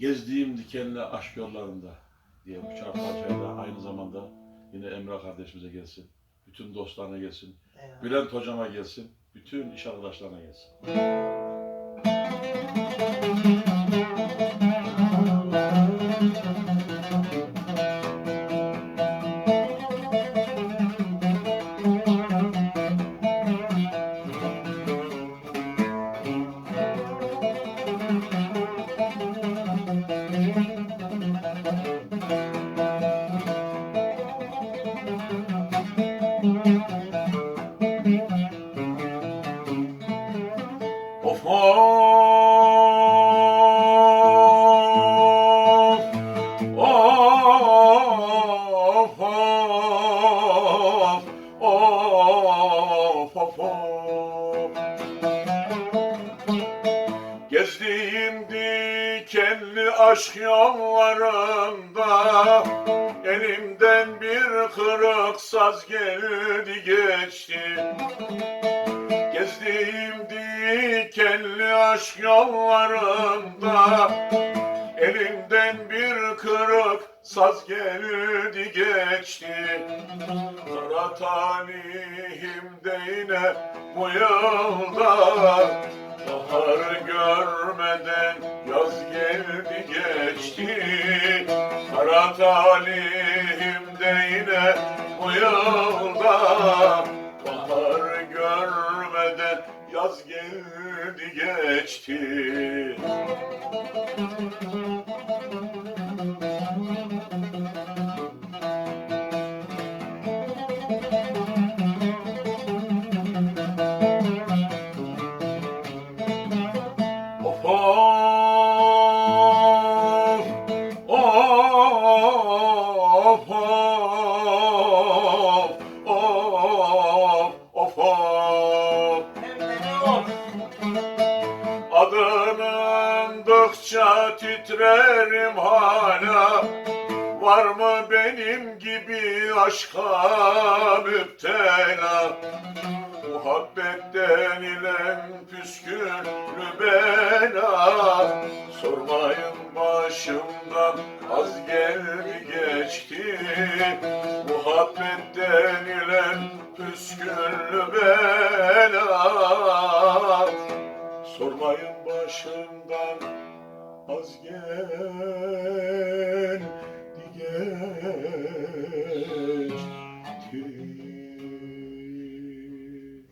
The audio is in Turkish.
Gezdiğim dikenli aşk yollarında diye bu parçayla aynı zamanda yine Emrah kardeşimize gelsin. Bütün dostlarına gelsin. Eyvallah. Bülent hocama gelsin. Bütün iş arkadaşlarına gelsin. Of hope, of hope, of hope. Dikenli aşk yollarında Elimden bir kırık saz geldi geçti. Gezdiğim dikenli aşk yollarında Elimden bir kırık saz geldi geçti. Kara talihim de yine bu yılda Bahar talihim de yine bu yılda Bahar görmeden yaz geldi geçti Adını andıkça titrerim hala. Var mı benim gibi aşka müptela? Muhabbet denilen püsküllü bela. Sormayın başımdan az geldi geçti. Muhabbet denilen püsküllü bela. Sormayın başımdan az geldi geçti